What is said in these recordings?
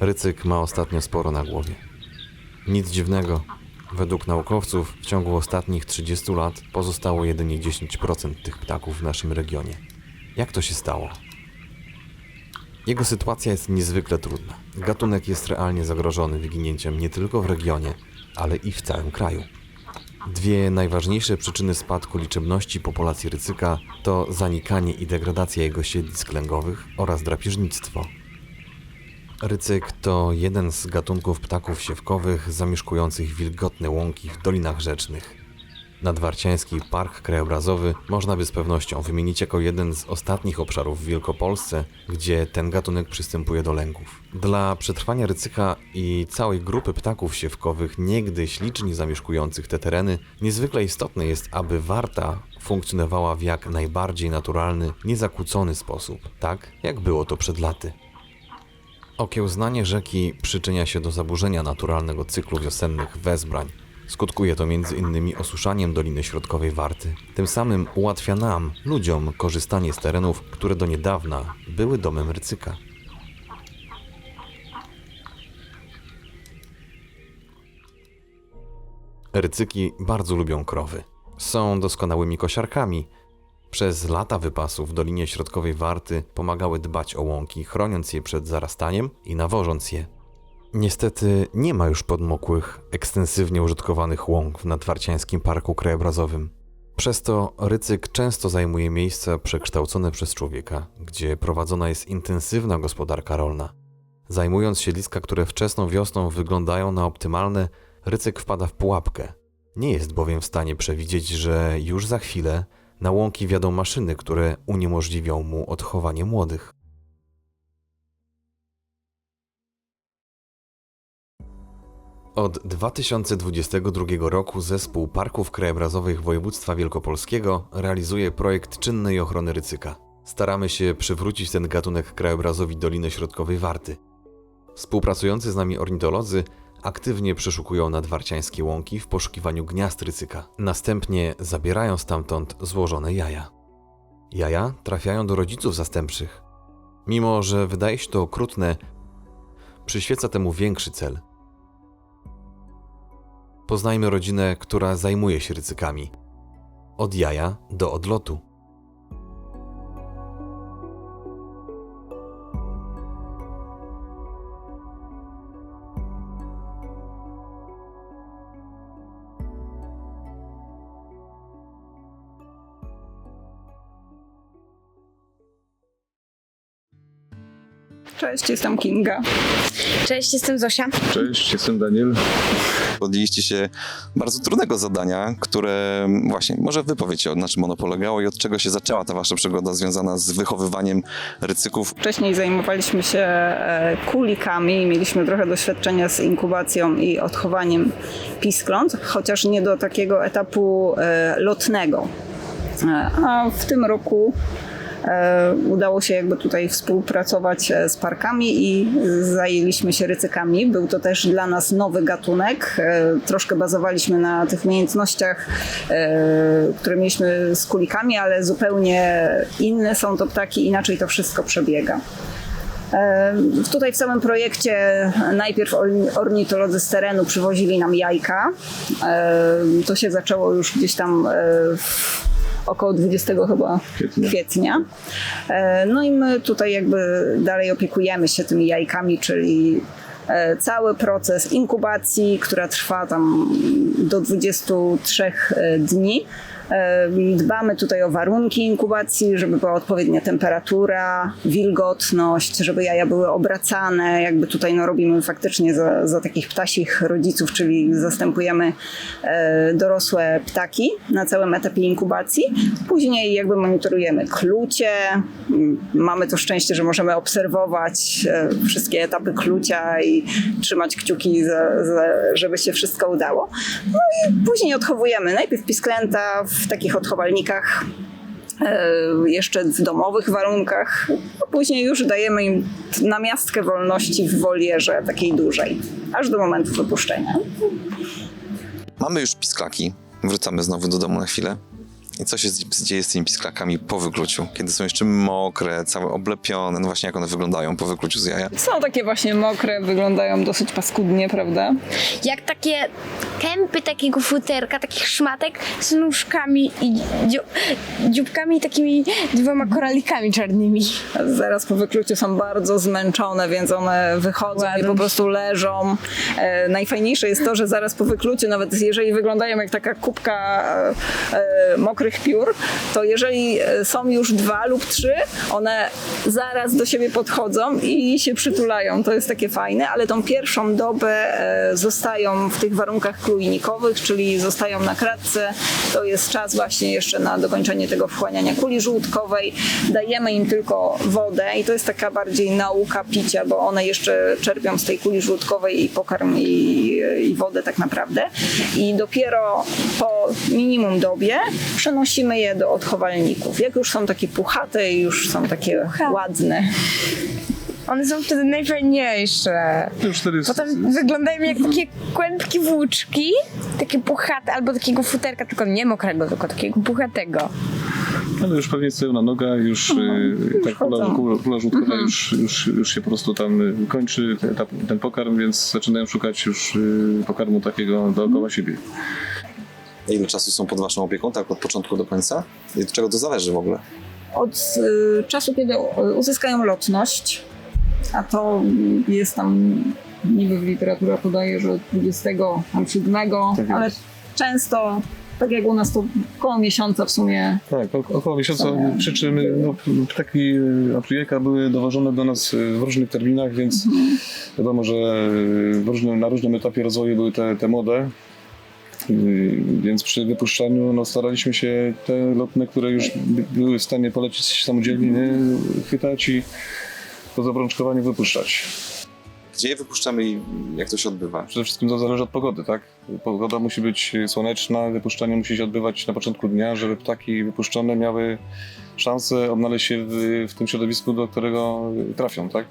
Rycyk ma ostatnio sporo na głowie. Nic dziwnego. Według naukowców w ciągu ostatnich 30 lat pozostało jedynie 10% tych ptaków w naszym regionie. Jak to się stało? Jego sytuacja jest niezwykle trudna. Gatunek jest realnie zagrożony wyginięciem nie tylko w regionie, ale i w całym kraju. Dwie najważniejsze przyczyny spadku liczebności populacji rycyka to zanikanie i degradacja jego siedlisk lęgowych oraz drapieżnictwo. Rycyk to jeden z gatunków ptaków siewkowych zamieszkujących wilgotne łąki w dolinach rzecznych. Nadwarciański Park Krajobrazowy można by z pewnością wymienić jako jeden z ostatnich obszarów w Wielkopolsce, gdzie ten gatunek przystępuje do lęków. Dla przetrwania rycyka i całej grupy ptaków siewkowych, niegdyś licznie zamieszkujących te tereny, niezwykle istotne jest, aby warta funkcjonowała w jak najbardziej naturalny, niezakłócony sposób, tak jak było to przed laty. Okiełznanie rzeki przyczynia się do zaburzenia naturalnego cyklu wiosennych wezbrań. Skutkuje to m.in. osuszaniem Doliny Środkowej Warty. Tym samym ułatwia nam, ludziom, korzystanie z terenów, które do niedawna były domem rycyka. Rycyki bardzo lubią krowy. Są doskonałymi kosiarkami. Przez lata wypasu w Dolinie Środkowej Warty pomagały dbać o łąki, chroniąc je przed zarastaniem i nawożąc je. Niestety nie ma już podmokłych, ekstensywnie użytkowanych łąk w Nadwarciańskim Parku Krajobrazowym. Przez to rycyk często zajmuje miejsca przekształcone przez człowieka, gdzie prowadzona jest intensywna gospodarka rolna. Zajmując siedliska, które wczesną wiosną wyglądają na optymalne, rycyk wpada w pułapkę. Nie jest bowiem w stanie przewidzieć, że już za chwilę na łąki wjadą maszyny, które uniemożliwią mu odchowanie młodych. Od 2022 roku Zespół Parków Krajobrazowych Województwa Wielkopolskiego realizuje projekt czynnej ochrony rycyka. Staramy się przywrócić ten gatunek krajobrazowi Doliny Środkowej Warty. Współpracujący z nami ornitolodzy aktywnie przeszukują nadwarciańskie łąki w poszukiwaniu gniazd rycyka. Następnie zabierają stamtąd złożone jaja. Jaja trafiają do rodziców zastępczych. Mimo, że wydaje się to okrutne, przyświeca temu większy cel. Poznajmy rodzinę, która zajmuje się rycykami. Od jaja do odlotu. Cześć, jestem Kinga. Cześć, jestem Zosia. Cześć, jestem Daniel. podjęliście się bardzo trudnego zadania, które właśnie, może wy powiecie, na czym ono polegało i od czego się zaczęła ta wasza przygoda związana z wychowywaniem rycyków. Wcześniej zajmowaliśmy się e, kulikami, mieliśmy trochę doświadczenia z inkubacją i odchowaniem piskląt, chociaż nie do takiego etapu e, lotnego. E, A w tym roku udało się jakby tutaj współpracować e, z parkami i zajęliśmy się rycykami. Był to też dla nas nowy gatunek. E, Troszkę bazowaliśmy na tych umiejętnościach, e, które mieliśmy z kulikami, ale zupełnie inne są to ptaki, inaczej to wszystko przebiega. E, Tutaj w samym projekcie najpierw orni- ornitolodzy z terenu przywozili nam jajka. E, To się zaczęło już gdzieś tam e, w około 20 chyba Kwietnia. kwietnia. E, No i my tutaj jakby dalej opiekujemy się tymi jajkami, czyli e, cały proces inkubacji, która trwa tam do 23 dni. Dbamy tutaj o warunki inkubacji, żeby była odpowiednia temperatura, wilgotność, żeby jaja były obracane. Jakby tutaj no, robimy faktycznie za, za takich ptasich rodziców, czyli zastępujemy e, dorosłe ptaki na całym etapie inkubacji. Później jakby monitorujemy klucie. Mamy to szczęście, że możemy obserwować e, wszystkie etapy klucia i trzymać kciuki, za, za, żeby się wszystko udało. No i później odchowujemy najpierw pisklęta w takich odchowalnikach e, jeszcze w domowych warunkach, a później już dajemy im namiastkę wolności w wolierze takiej dużej, aż do momentu wypuszczenia. Mamy już pisklaki, wracamy znowu do domu na chwilę. I co się dzieje z tymi pisklakami po wykluciu? Kiedy są jeszcze mokre, całe oblepione, no właśnie jak one wyglądają po wykluciu z jaja? Są takie właśnie mokre, wyglądają dosyć paskudnie, prawda? Jak takie kępy takiego futerka, takich szmatek z nóżkami i dziu, dzióbkami i takimi dwoma koralikami czarnymi. Zaraz po wykluciu są bardzo zmęczone, więc one wychodzą i po prostu leżą. E, najfajniejsze jest to, że zaraz po wykluciu, nawet jeżeli wyglądają jak taka kubka e, e, mokrych piór, to jeżeli e, są już dwa lub trzy, one zaraz do siebie podchodzą i się przytulają. To jest takie fajne, ale tą pierwszą dobę e, zostają w tych warunkach klujnikowych, czyli zostają na kratce. To jest czas właśnie jeszcze na dokończenie tego wchłaniania kuli żółtkowej. Dajemy im tylko wodę i to jest taka bardziej nauka picia, bo one jeszcze czerpią z tej kuli żółtkowej i pokarm i, i wodę tak naprawdę. I dopiero po minimum dobie przenosimy je do odchowalników. Jak już są takie puchate i już są takie Puchate. ładne. One są wtedy najfajniejsze. Już wtedy jest, Potem wyglądają jak takie kłębki włóczki, takie puchate, albo takiego futerka, tylko nie mokrego, tylko takiego puchatego. ale już pewnie stoją na nogach, już, y, ta kula, kula, kula żółtkowa już, już, już się po prostu tam kończy, ten, ta, ten pokarm, więc zaczynają szukać już y, pokarmu takiego dookoła siebie. Ile czasu są pod waszą opieką, tak od początku do końca? I od czego to zależy w ogóle? Od y, czasu, kiedy uzyskają lotność, a to jest tam, niby literatura podaje, że 27, Tak ale często, tak jak u nas, to około miesiąca w sumie. Tak, około miesiąca, przy czym no, ptaki jajka były dowożone do nas y, w różnych terminach, więc wiadomo, że y, w różnym, na różnym etapie rozwoju były te, te młode. Y, Więc przy wypuszczaniu no, staraliśmy się te lotne, które już by- były w stanie polecieć samodzielnie, nie, chwytać i po zabrączkowaniu wypuszczać. Gdzie je wypuszczamy i jak to się odbywa? Przede wszystkim to zależy od pogody, tak? Pogoda musi być słoneczna, wypuszczanie musi się odbywać na początku dnia, żeby ptaki wypuszczone miały szansę odnaleźć się w, w tym środowisku, do którego trafią, tak?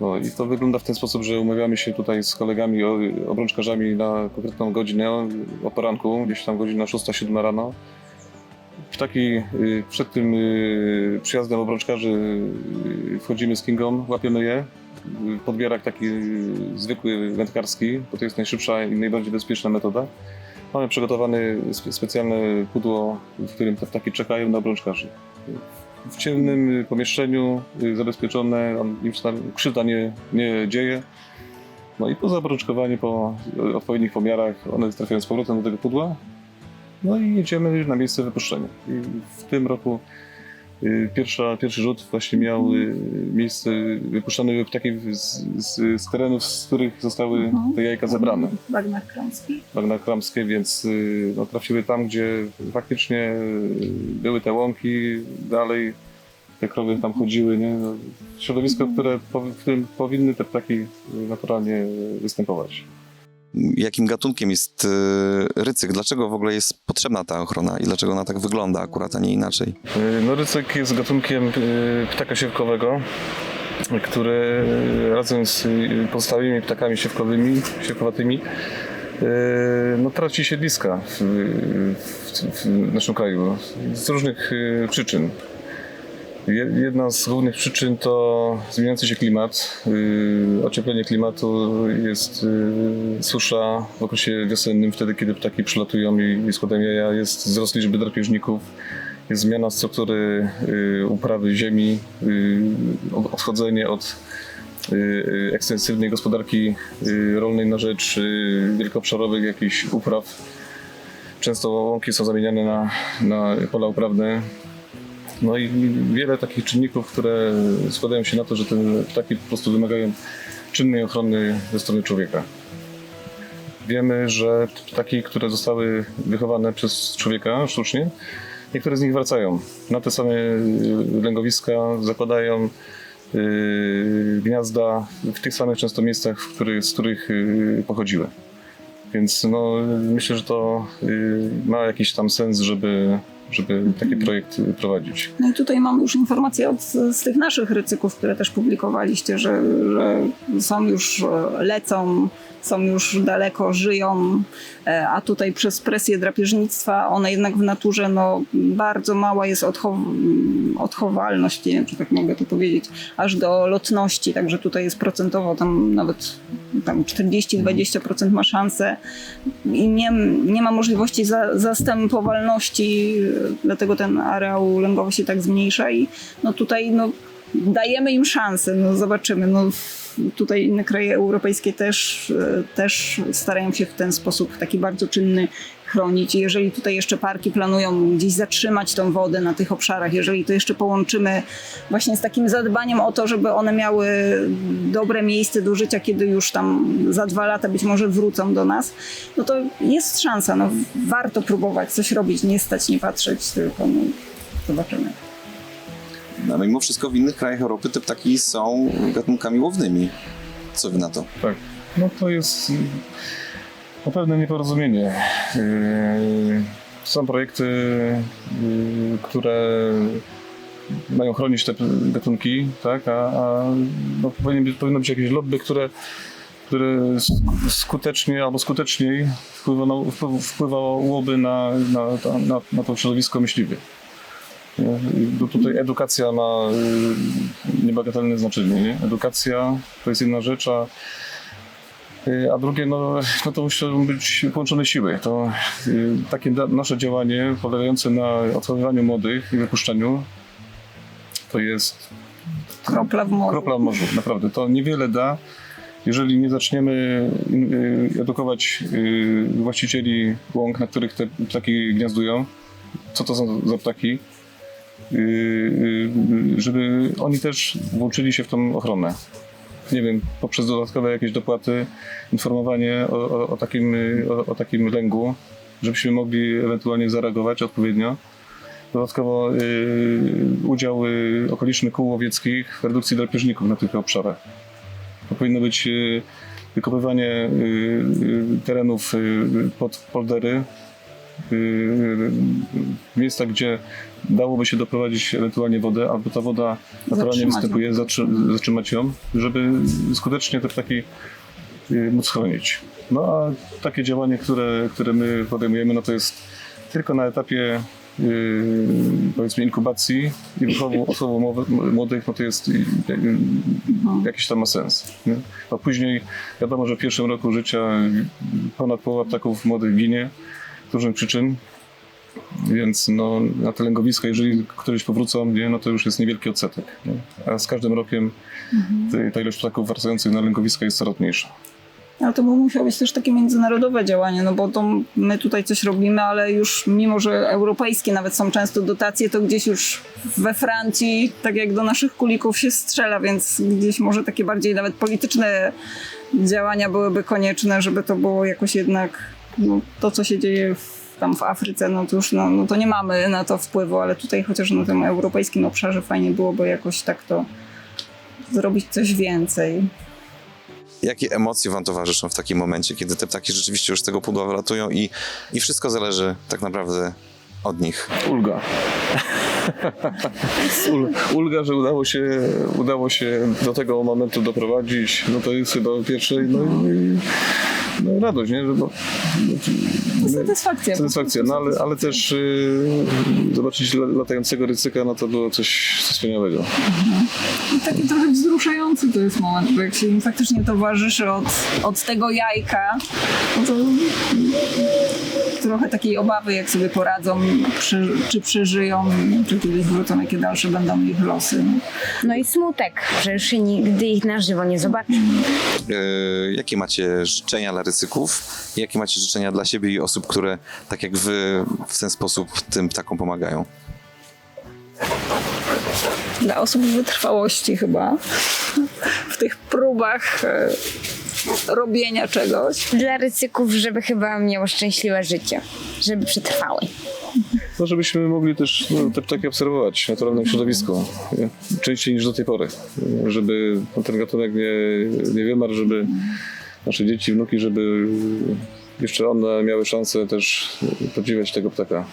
No i to wygląda w ten sposób, że umawiamy się tutaj z kolegami, obrączkarzami na konkretną godzinę o, poranku, gdzieś tam godzina 6-7 rano. Ptaki y, przed tym y, przyjazdem obrączkarzy y, wchodzimy z Kingą, łapiemy je, podbierak taki zwykły wędkarski, bo to jest najszybsza i najbardziej bezpieczna metoda. Mamy przygotowane spe- specjalne pudło, w którym te ptaki czekają na obrączkarzy. W ciemnym pomieszczeniu, y, zabezpieczone, on- im się tam krzywda nie, nie dzieje. No i po zabrączkowaniu, po y, odpowiednich pomiarach, one trafiają z powrotem do tego pudła. No i jedziemy na miejsce wypuszczenia. I w tym roku Pierwsza, pierwszy rzut właśnie miał y, miejsce, wypuszczane były ptaki z, z, z terenów, z których zostały Mhm. te jajka zebrane, Bagna krąski. bagna kramskie, więc y, no, trafiły tam, gdzie faktycznie y, były te łąki, dalej te krowy tam chodziły, nie? No, środowisko, które, po- w którym powinny te ptaki y, naturalnie występować. Jakim gatunkiem jest y, rycyk? Dlaczego w ogóle jest potrzebna ta ochrona i dlaczego ona tak wygląda akurat, a nie inaczej? Y, No rycyk jest gatunkiem y, ptaka siewkowego, który razem z pozostałymi ptakami siewkowymi, siewkowatymi no, traci siedliska w, w, w naszym kraju z różnych przyczyn. Je- Jedna z głównych przyczyn to zmieniający się klimat. y, Ocieplenie klimatu jest y, susza w okresie wiosennym, wtedy kiedy ptaki przylatują i, składają jaja. Jest wzrost liczby drapieżników, jest zmiana struktury y, uprawy ziemi, od- odchodzenie od ekstensywnej gospodarki rolnej na rzecz wielkoobszarowych jakichś upraw. Często łąki są zamieniane na, na pola uprawne. No i wiele takich czynników, które składają się na to, że te ptaki po prostu wymagają czynnej ochrony ze strony człowieka. Wiemy, że ptaki, które zostały wychowane przez człowieka sztucznie, niektóre z nich wracają na te same y, lęgowiska, zakładają y, gniazda w tych samych często miejscach, z których y, pochodziły. Więc no, myślę, że to ma jakiś tam sens, żeby żeby taki projekt y, prowadzić. No i tutaj mam już informacje od, z tych naszych rycyków, które też publikowaliście, że, że są już, e, lecą, są już daleko, żyją, e, a tutaj przez presję drapieżnictwa one jednak w naturze no, bardzo mała jest odchow- odchowalność, nie wiem czy tak mogę to powiedzieć, aż do lotności, także tutaj jest procentowo tam nawet tam 40-20% ma szansę i nie, nie ma możliwości za, zastępowalności, dlatego ten areał lęgowy się tak zmniejsza i no tutaj no, dajemy im szansę, no zobaczymy. No, w- tutaj inne kraje europejskie też, e, też starają się w ten sposób taki bardzo czynny chronić. I Jeżeli tutaj jeszcze parki planują gdzieś zatrzymać tą wodę na tych obszarach, jeżeli to jeszcze połączymy właśnie z takim zadbaniem o to, żeby one miały dobre miejsce do życia, kiedy już tam za dwa lata być może wrócą do nas, no to jest szansa. No, warto próbować coś robić, nie stać, nie patrzeć, tylko no, zobaczymy. No, mimo wszystko w innych krajach Europy te ptaki są gatunkami łownymi. Co wy na to? Tak. No to jest na pewno nieporozumienie. Yy, Są projekty, yy, które mają chronić te gatunki, tak? a, a no, powinien być, powinno być jakieś lobby, które, które sk- skutecznie albo skuteczniej wpływałoby na, na, na, na to środowisko? I tu- Tutaj edukacja ma niebagatelne znaczenie. Nie? Edukacja to jest jedna rzecz, a, a drugie, no, no to muszą być połączone siły. To y, takie nasze działanie polegające na odchowywaniu młodych i wypuszczaniu to jest Kropla w morzu. kropla w morzu, naprawdę. To niewiele da, jeżeli nie zaczniemy y, edukować y, właścicieli łąk, na których te ptaki gniazdują, co to są za ptaki, y, y, żeby oni też włączyli się w tą ochronę. Nie wiem, poprzez dodatkowe jakieś dopłaty, informowanie o, o, o, takim, o, o takim lęgu, żebyśmy mogli ewentualnie zareagować odpowiednio. Dodatkowo y, udział y, okolicznych kół łowieckich w redukcji drapieżników na tych obszarach. To powinno być y, wykopywanie y, terenów y, pod poldery, miejsca, gdzie dałoby się doprowadzić ewentualnie wodę, albo ta woda naturalnie występuje, zatrzy- zatrzymać ją, żeby skutecznie te ptaki y, móc chronić. No a takie działanie, które, które my podejmujemy, no to jest tylko na etapie yy, powiedzmy inkubacji i wychowu mowy- młodych, no to jest yy, yy, jakiś tam ma sens. Nie? A później wiadomo, że w pierwszym roku życia ponad połowa ptaków młodych ginie różnych przyczyn. Więc no, na te lęgowiska, jeżeli któreś powrócą, nie, no to już jest niewielki odsetek. Nie? A z każdym rokiem te- ta ilość ptaków wracających na lęgowiska jest coraz mniejsza. Ale to musiało być też takie międzynarodowe działanie, no bo to my tutaj coś robimy, ale już mimo, że europejskie nawet są często dotacje, to gdzieś już we Francji, tak jak do naszych kulików się strzela, więc gdzieś może takie bardziej nawet polityczne działania byłyby konieczne, żeby to było jakoś jednak no, to, co się dzieje w, tam w Afryce, no to już no, no to nie mamy na to wpływu, ale tutaj chociaż na tym europejskim obszarze fajnie byłoby jakoś tak to zrobić coś więcej. Jakie emocje wam towarzyszą w takim momencie, kiedy te ptaki rzeczywiście już z tego pudła wylatują i, i wszystko zależy tak naprawdę od nich? Ulga. Ul, ulga, że udało się, udało się do tego momentu doprowadzić, no to jest chyba pierwsze, no, i- no radość, nie? Że no, no, Satysfakcja. satysfakcja, no ale, ale też y, zobaczyć la- latającego rycyka, no to było coś, coś wspaniałego. Taki trochę wzruszający to jest moment, bo jak się im faktycznie towarzyszy od, od tego jajka, no to trochę takiej obawy, jak sobie poradzą, przy, czy przeżyją, czy kiedyś wrócą, jakie dalsze będą ich losy. No i smutek, że już się nigdy ich na żywo nie zobaczy. Yy, jakie macie życzenia dla rycyków? Jakie macie życzenia dla siebie i osób, które tak jak wy w ten sposób tym ptakom pomagają? Dla osób wytrwałości chyba w tych próbach e, robienia czegoś. Dla rycyków, żeby chyba miało szczęśliwe życie, żeby przetrwały. No żebyśmy mogli też no, te ptaki obserwować w naturalnym środowisku, częściej niż do tej pory, żeby ten gatunek nie, nie wymarł, żeby nasze dzieci, wnuki, żeby jeszcze one miały szansę też podziwiać tego ptaka.